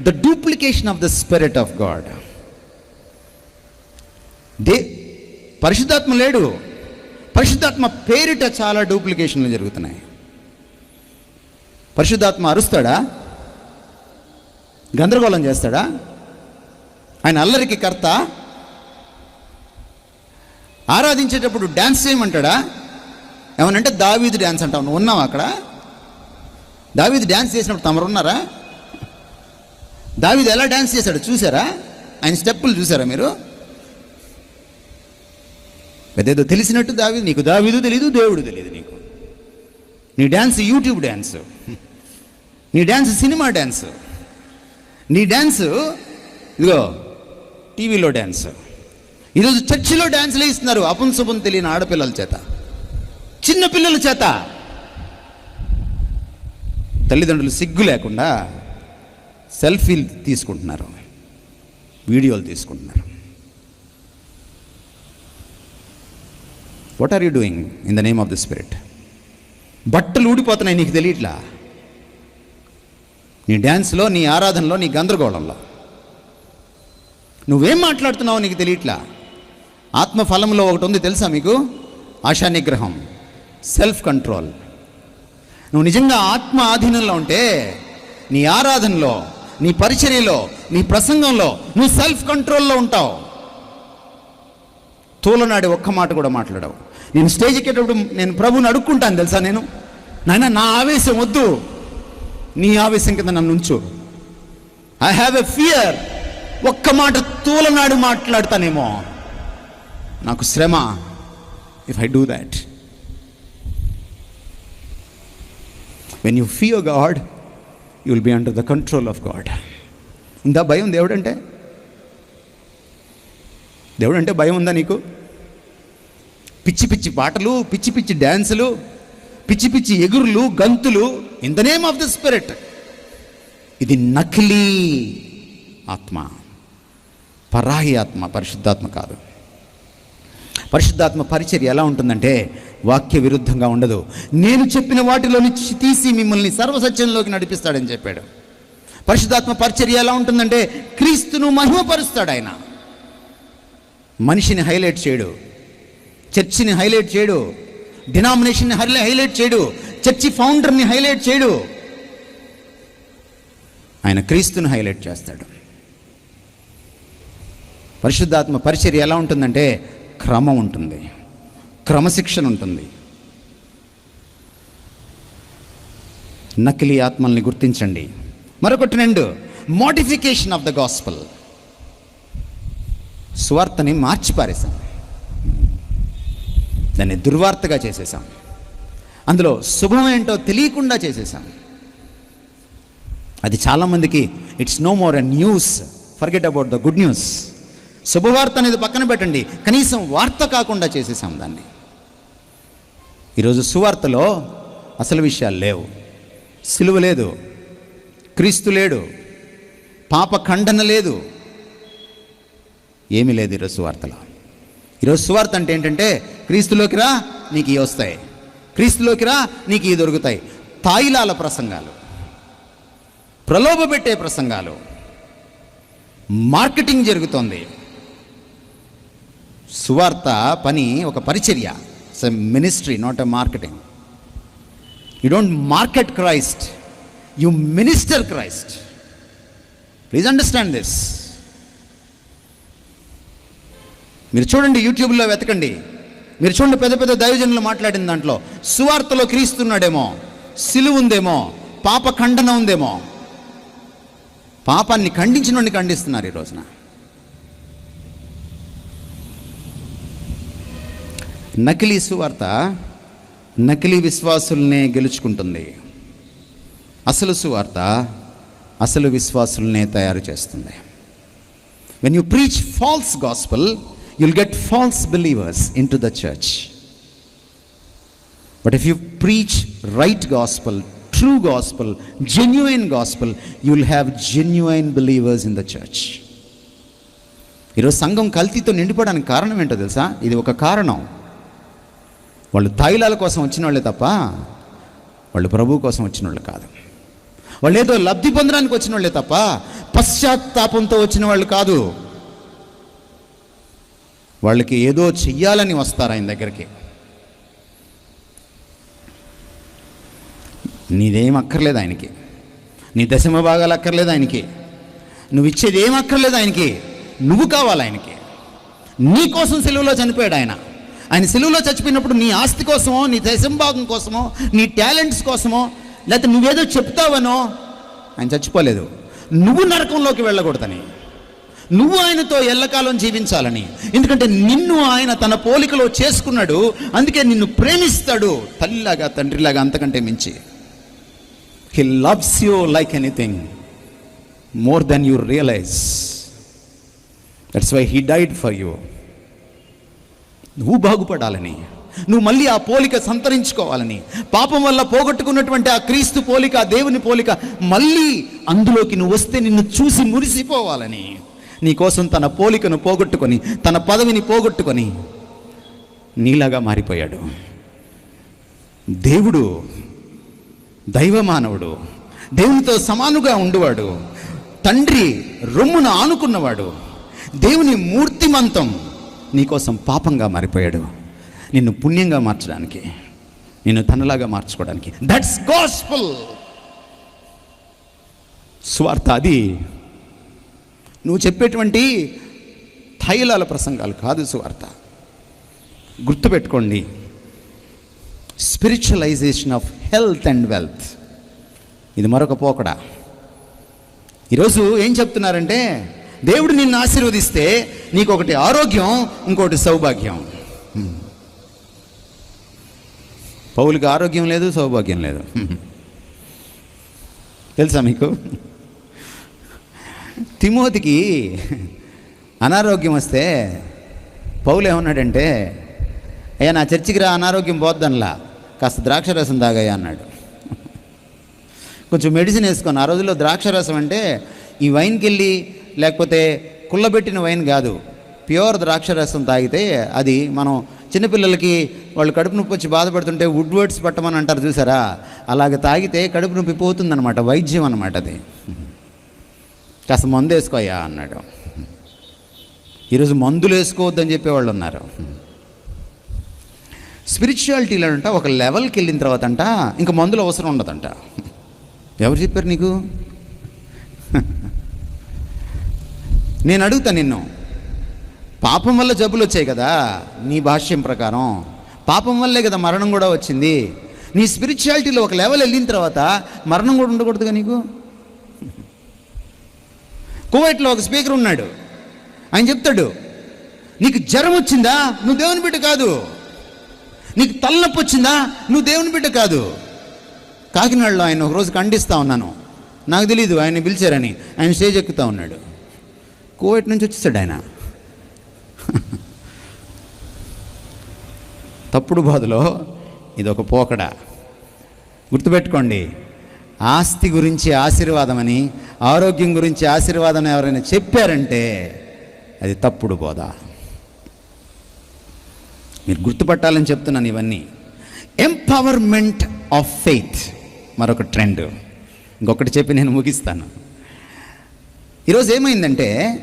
The duplication of the spirit of God they పరిశుద్ధాత్మ లేడు. పరిశుద్ధాత్మ పేరిట చాలా డూప్లికేషన్లు జరుగుతున్నాయి. పరిశుద్ధాత్మ అరుస్తాడా? గందరగోళం చేస్తాడా? ఆయన అల్లరికి కర్త? ఆరాధించేటప్పుడు డ్యాన్స్ చేయమంటాడా? ఏమనంటే దావీదు డ్యాన్స్ అంటావు నువ్వు ఉన్నావు అక్కడ? దావీదు డ్యాన్స్ చేసినప్పుడు తమరు ఉన్నారా దావిది ఎలా డ్యాన్స్ చేశాడు చూసారా? ఆయన స్టెప్పులు చూసారా మీరు? పెద్దేదో తెలిసినట్టు దావిది నీకు దావిదు తెలీదు దేవుడు తెలియదు నీకు. నీ డ్యాన్స్ యూట్యూబ్ డ్యాన్స్ నీ డ్యాన్స్ సినిమా డ్యాన్స్ నీ డ్యాన్స్ ఇదిగో టీవీలో డ్యాన్స్ ఈరోజు చర్చిలో డ్యాన్స్లే ఇస్తున్నారు అపున్ తెలియని ఆడపిల్లల చేత. చిన్న పిల్లల చేత. తల్లిదండ్రులు సిగ్గు లేకుండా సెల్ఫీలు తీసుకుంటున్నారు. వీడియోలు తీసుకుంటున్నారు. What are you doing in the name of the spirit బట్టలు ఊడిపోతున్నాయి నీకు తెలియట్లా? నీ డ్యాన్స్లో నీ ఆరాధనలో నీ గందరగోళంలో. నువ్వేం మాట్లాడుతున్నావో నీకు తెలియట్లా? ఆత్మఫలంలో ఒకటి ఉంది తెలుసా మీకు? ఆశా నిగ్రహం సెల్ఫ్ కంట్రోల్ నువ్వు నిజంగా ఆత్మ ఆధీనంలో ఉంటే నీ ఆరాధనలో నీ పరిచర్యలో నీ ప్రసంగంలో నువ్వు సెల్ఫ్ కంట్రోల్లో ఉంటావు. తూలనాడి ఒక్క మాట కూడా మాట్లాడవు. నేను స్టేజ్ ఎక్కేటప్పుడు నేను ప్రభుని అడుక్కుంటాను తెలుసా నేను? నాయన నా ఆవేశం వద్దు. నీ ఆవేశం కింద నన్ను ఉంచు. ఐ హ్యావ్ ఎ ఫియర్ ఒక్క మాట తూలనాడు మాట్లాడతానేమో. నాకు శ్రమ. If I do that when you fear God you will be under the control of God ఉందా భయం దేవుడంటే దేవుడంటే భయం ఉందా నీకు? పిచ్చి పిచ్చి పాటలు పిచ్చి పిచ్చి డ్యాన్సులు పిచ్చి పిచ్చి ఎగురులు గంతులు in the name of the spirit ఇది నకిలీ ఆత్మ పరాయి ఆత్మ పరిశుద్ధాత్మ కాదు. పరిశుద్ధాత్మ పరిచర్య ఎలా ఉంటుందంటే వాక్య విరుద్ధంగా ఉండదు. నేను చెప్పిన వాటిలో నుంచి తీసి మిమ్మల్ని సర్వసత్యంలోకి నడిపిస్తాడని చెప్పాడు. పరిశుద్ధాత్మ పరిచర్య ఎలా ఉంటుందంటే క్రీస్తును మహిమపరుస్తాడు ఆయన. మనిషిని హైలైట్ చేయడు. చర్చిని హైలైట్ చేయడు. డినామినేషన్ని హైలై హైలైట్ చేయడు. చర్చి ఫౌండర్ని హైలైట్ చేయడు. ఆయన క్రీస్తుని హైలైట్ చేస్తాడు. పరిశుద్ధాత్మ పరిచర్య ఎలా ఉంటుందంటే క్రమం ఉంటుంది. క్రమశిక్షణ ఉంటుంది. నకిలీ ఆత్మల్ని గుర్తించండి. మరొకటి రెండు మోడిఫికేషన్ ఆఫ్ ద గాస్పల్ స్వార్థని మార్చిపారేశాం. దాన్ని దుర్వార్తగా చేసేసాం అందులో శుభం ఏంటో తెలియకుండా చేసేసాం అది చాలామందికి it's no more a news forget about the good news శుభవార్త అనేది పక్కన పెట్టండి. కనీసం వార్త కాకుండా చేసేసాం దాన్ని. ఈరోజు సువార్తలో అసలు విషయాలు లేవు. సిలువ లేదు. క్రీస్తు లేడు. పాప ఖండన లేదు. ఏమీ లేదు ఈరోజు సువార్తలో. ఈరోజు సువార్త అంటే ఏంటంటే క్రీస్తులోకి రా నీకు ఇవి వస్తాయి. క్రీస్తులోకి రా నీకు ఇవి దొరుకుతాయి. తాయిలాల ప్రసంగాలు. ప్రలోభ పెట్టే ప్రసంగాలు. మార్కెటింగ్ జరుగుతోంది. సువార్త పని ఒక పరిచర్య. Ministry not a marketing you don't market Christ you minister Christ please understand this మీరు చూడండి యూట్యూబ్లో వెతకండి. మీరు చూడండి పెద్ద పెద్ద దైవజనులు మాట్లాడిన దాంట్లో సువార్తలో క్రీస్తున్నాడేమో సిలువ ఉందేమో పాప ఖండన ఉందేమో. పాపాన్ని ఖండించిన ఖండిస్తున్నారు ఈ రోజున. నకిలీ సువార్త నకిలీ విశ్వాసుల్నే గెలుచుకుంటుంది. అసలు సువార్త అసలు విశ్వాసుల్నే తయారు చేస్తుంది. When you preach false gospel you'll get false believers into the church but if you preach right gospel true gospel genuine gospel you will have genuine believers in the church ఈరోజు సంఘం కల్తీతో నిండిపోవడానికి కారణం ఏంటో తెలుసా? ఇది ఒక కారణం. వాళ్ళు తాయిలాల కోసం వచ్చిన వాళ్ళే తప్ప వాళ్ళు ప్రభు కోసం వచ్చిన వాళ్ళు కాదు. వాళ్ళు ఏదో లబ్ధి పొందడానికి వచ్చిన వాళ్ళే తప్ప పశ్చాత్తాపంతో వచ్చిన వాళ్ళు కాదు. వాళ్ళకి ఏదో చెయ్యాలని వస్తారు ఆయన దగ్గరికి. నీదేం అక్కర్లేదు ఆయనకి. నీ దశమ భాగాలు అక్కర్లేదు ఆయనకి. నువ్వు ఇచ్చేది ఏం అక్కర్లేదు ఆయనకి. నువ్వు కావాలి ఆయనకి. నీ కోసం సెలవులో చనిపోయాడు ఆయన. ఆయన సెలువులో చచ్చిపోయినప్పుడు నీ ఆస్తి కోసమో నీ దశంభాగం కోసమో నీ టాలెంట్స్ కోసమో లేకపోతే నువ్వేదో చెప్తావనో ఆయన చచ్చిపోలేదు. నువ్వు నరకంలోకి వెళ్ళకూడదని. నువ్వు ఆయనతో ఎల్లకాలం జీవించాలని. ఎందుకంటే నిన్ను ఆయన తన పోలికలో చేసుకున్నాడు. అందుకే నిన్ను ప్రేమిస్తాడు. తల్లిలాగా తండ్రిలాగా అంతకంటే మించి. He loves you like anything more than you realise that's why he died for you నువ్వు బాగుపడాలని నువ్వు మళ్ళీ ఆ పోలిక సంతరించుకోవాలని పాపం వల్ల పోగొట్టుకున్నటువంటి ఆ క్రీస్తు పోలిక ఆ దేవుని పోలిక మళ్ళీ అందులోకి నువ్వు వస్తే నిన్ను చూసి మురిసిపోవాలని. నీ కోసం తన పోలికను పోగొట్టుకొని తన పదవిని పోగొట్టుకొని నీలాగా మారిపోయాడు. దేవుడు దైవమానవుడు దేవునితో సమానుగా ఉండేవాడు తండ్రి రొమ్మున ఆనుకున్నవాడు దేవుని మూర్తిమంతం నీకోసం పాపంగా మారిపోయాడు. నిన్ను పుణ్యంగా మార్చడానికి నిన్ను తనలాగా మార్చుకోవడానికి. దట్స్ గాస్పుల్ స్వార్థ అది. నువ్వు చెప్పేటువంటి తైలాల ప్రసంగాలు కాదు సువార్త గుర్తుపెట్టుకోండి. Spiritualisation of health and wealth ఇది మరొక పోకడ. ఈరోజు ఏం చెప్తున్నారంటే దేవుడు నిన్ను ఆశీర్వదిస్తే నీకు ఒకటి ఆరోగ్యం ఇంకోటి సౌభాగ్యం. పౌలకి ఆరోగ్యం లేదు సౌభాగ్యం లేదు. తెలుసా మీకు? తిమోతికి అనారోగ్యం వస్తే పౌలు ఏమన్నాడంటే అయ్యా నా చర్చికి రా అనారోగ్యం పోద్దనలా. కాస్త ద్రాక్ష రసం తాగయ్యా అన్నాడు. కొంచెం మెడిసిన్ వేసుకొని ఆ రోజుల్లో ద్రాక్ష రసం అంటే ఈ వైన్కి వెళ్ళి లేకపోతే కుళ్ళబెట్టిన వైన్ కాదు. ప్యూర్ ద్రాక్షరసం తాగితే అది మనం చిన్నపిల్లలకి వాళ్ళు కడుపు నొప్పి వచ్చి బాధపడుతుంటే వుడ్ వర్డ్స్ పట్టమని అంటారు చూసారా? అలాగ తాగితే కడుపు నొప్పి పోతుందన్నమాట వైద్యం అనమాట అది. కాస్త మందు వేసుకోయా అన్నాడు. ఈరోజు మందులు వేసుకోవద్దని చెప్పేవాళ్ళు ఉన్నారు. స్పిరిచువాలిటీలో అంట ఒక లెవెల్కి వెళ్ళిన తర్వాత అంట ఇంకా మందులు అవసరం ఉండదంట. ఎవరు చెప్పారు నీకు? నేను అడుగుతా నిన్ను. పాపం వల్ల జబ్బులు వచ్చాయి కదా నీ భాష్యం ప్రకారం. పాపం వల్లే కదా మరణం కూడా వచ్చింది. నీ స్పిరిచువాలిటీలో ఒక లెవెల్ వెళ్ళిన తర్వాత మరణం కూడా ఉండకూడదుగా నీకు? కువైట్లో ఒక స్పీకర్ ఉన్నాడు. ఆయన చెప్తాడు నీకు జ్వరం వచ్చిందా? నువ్వు దేవుని బిడ్డ కాదు. నీకు తలనొప్పి వచ్చిందా? నువ్వు దేవుని బిడ్డ కాదు. కాకినాడలో ఆయన ఒకరోజు ఖండిస్తూ ఉన్నాను. నాకు తెలియదు ఆయన పిలిచారని. ఆయన స్టేజ్ ఎక్కుతూ ఉన్నాడు. కోవిడ్ నుంచి వచ్చేసాడు ఆయన. తప్పుడు బాధలో ఇది ఒక పోకడ. గుర్తుపెట్టుకోండి ఆస్తి గురించి ఆశీర్వాదం అని ఆరోగ్యం గురించి ఆశీర్వాదం అని ఎవరైనా చెప్పారంటే అది తప్పుడు బోధ. మీరు గుర్తుపట్టాలని చెప్తున్నాను ఇవన్నీ. ఎంపవర్మెంట్ ఆఫ్ ఫెయిత్ మరొక ట్రెండ్ ఇంకొకటి చెప్పి నేను ముగిస్తాను. ఈరోజు ఏమైందంటే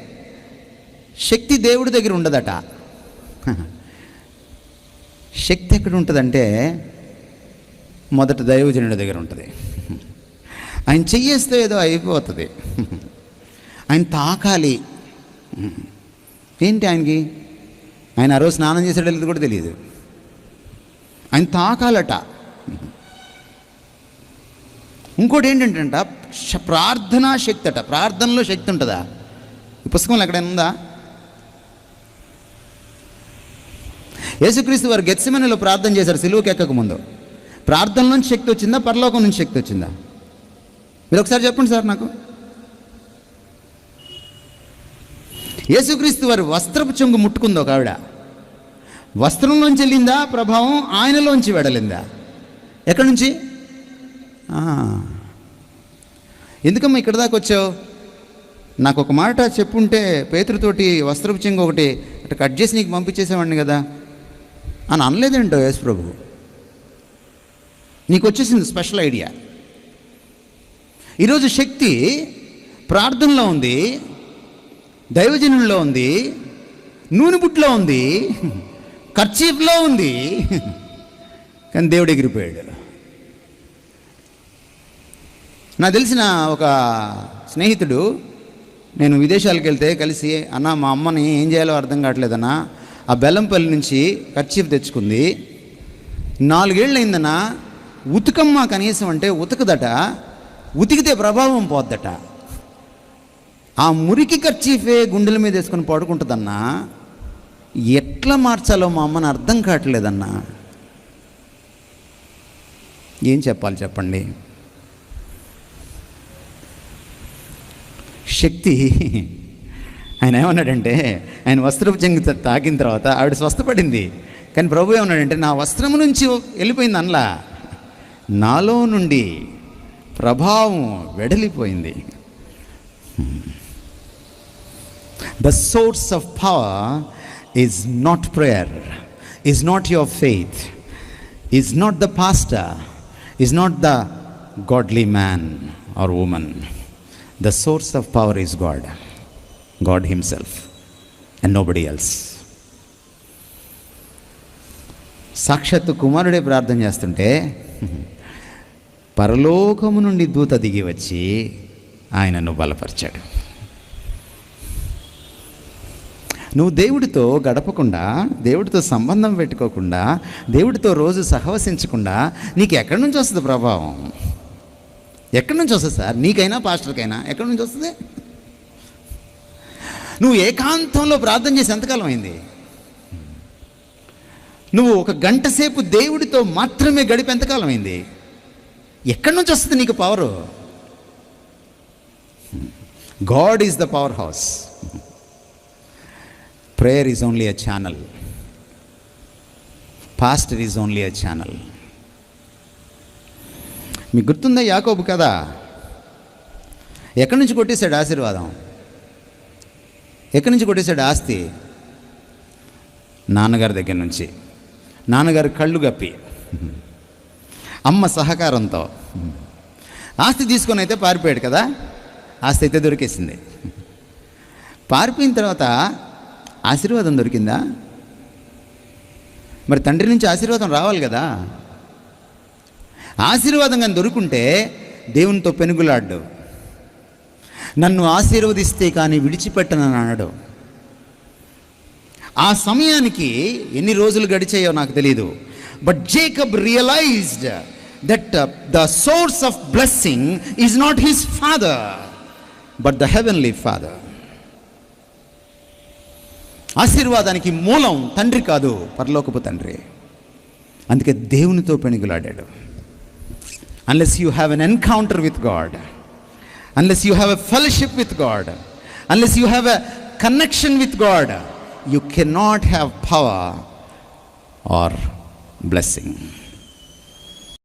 శక్తి దేవుడి దగ్గర ఉండదట. శక్తి ఎక్కడ ఉంటుందంటే మొదట దైవజనుడి దగ్గర ఉంటుంది. ఆయన చెయ్యేస్తే ఏదో అయిపోతుంది. ఆయన తాకాలి. ఏంటి ఆయనకి? ఆయన ఆ రోజు స్నానం చేసాడో కూడా తెలియదు. ఆయన తాకాలట. ఇంకోటి ఏంటంటే ప్రార్థనా శక్తి అట. ప్రార్థనలో శక్తి ఉంటుందా? ఈ పుస్తకంలో ఎక్కడైనా ఉందా? యేసుక్రీస్తు వారు గెత్సిమనిలో ప్రార్థన చేశారు సిలువకి ఎక్కక ముందు. ప్రార్థన నుంచి శక్తి వచ్చిందా? పరలోకం నుంచి శక్తి వచ్చిందా? మీరు ఒకసారి చెప్పండి సార్ నాకు. యేసుక్రీస్తు వారి వస్త్రపు చెంగు ముట్టుకుంది ఒక ఆవిడ. వస్త్రంలోంచి వెళ్ళిందా? ప్రభావం ఆయనలోంచి వెడలిందా? ఎక్కడి నుంచి? ఎందుకమ్మా ఇక్కడ దాకా వచ్చావు? నాకు ఒక మాట చెప్పుంటే పేతురుతోటి వస్త్రపు చెంగు ఒకటి అటు కట్ చేసి నీకు పంపించేసేవాడిని కదా. అని అనలేదేంటో యేసు ప్రభు నీకు వచ్చేసింది స్పెషల్ ఐడియా. ఈరోజు శక్తి ప్రార్థనలో ఉంది దైవజనుల్లో ఉంది నూనె బుట్లో ఉంది ఖర్చీఫ్లో ఉంది కానీ దేవుడు ఎగిరిపోయాడు. నాకు తెలిసిన ఒక స్నేహితుడు నేను విదేశాలకు వెళ్తే కలిసి అన్న మా అమ్మని ఏం చేయాలో అర్థం కావట్లేదన్నా ఆ బెల్లంపల్లి నుంచి ఖర్చీఫ్ తెచ్చుకుంది. నాలుగేళ్ళు అయిందన్న ఉతుకమ్మ కనీసం అంటే ఉతకదట ఉతికితే ప్రభావం పోద్దట. ఆ మురికి ఖర్చీఫే గుండెల మీద వేసుకొని పడుకుంటుందన్నా ఎట్లా మార్చాలో మా అమ్మని అర్థం కావట్లేదన్నా. ఏం చెప్పాలి చెప్పండి? శక్తి. ఆయన ఏమన్నాడంటే ఆయన వస్త్రపు చెంగు తాకిన తర్వాత ఆవిడ స్వస్థపడింది. కానీ ప్రభు ఏమన్నాడంటే నా వస్త్రము నుంచి వెళ్ళిపోయింది అనలా. నాలో నుండి ప్రభావం వెడలిపోయింది. The source of power is not prayer is not your faith is not the pastor is not the godly man or woman the source of power is God God himself and nobody else సాక్షాత్తు కుమారుడే ప్రార్థన చేస్తుంటే పరలోకము నుండి దూత దిగి వచ్చి ఆయనను బలపరిచాడు. నువ్వు దేవుడితో గడపకుండా దేవుడితో సంబంధం పెట్టుకోకుండా దేవుడితో రోజు సహవసించకుండా నీకు ఎక్కడి నుంచి వస్తుంది ప్రభావం? ఎక్కడి నుంచి వస్తుంది సార్? నీకైనా పాస్టర్కైనా? ఎక్కడి నుంచి వస్తుంది? నువ్వు ఏకాంతంలో ప్రార్థన చేసి ఎంతకాలం అయింది? నువ్వు ఒక గంట సేపు దేవుడితో మాత్రమే గడిపి ఎంతకాలం అయింది? ఎక్కడి నుంచి వస్తుంది నీకు power God is the power house prayer is only a channel pastor is only a channel మీకు గుర్తుందా యాకోబు కదా ఎక్కడి నుంచి కొట్టేశాడు ఆశీర్వాదం? ఎక్కడి నుంచి కొట్టేశాడు ఆస్తి? నాన్నగారి దగ్గర నుంచి. నాన్నగారు కళ్ళు గప్పి అమ్మ సహకారంతో. ఆస్తి తీసుకొని అయితే పారిపోయాడు కదా? ఆస్తి అయితే దొరికేసింది. పారిపోయిన తర్వాత ఆశీర్వాదం దొరికిందా? మరి తండ్రి నుంచి ఆశీర్వాదం రావాలి కదా? ఆశీర్వాదం కానీ దొరుకుంటే దేవునితో పెనుగులాడ్డు నన్ను ఆశీర్వదిస్తే కానీ విడిచిపెట్టనని అన్నాడు. ఆ సమయానికి ఎన్ని రోజులు గడిచాయో నాకు తెలియదు but Jacob realised that the source of blessing is not his father but the heavenly father ఆశీర్వాదానికి మూలం తండ్రి కాదు పరలోకపు తండ్రి. అందుకే దేవునితో పెనుగులాడాడు. unless you have an encounter with God, unless you have a fellowship with God, unless you have a connection with God, you cannot have power or blessing.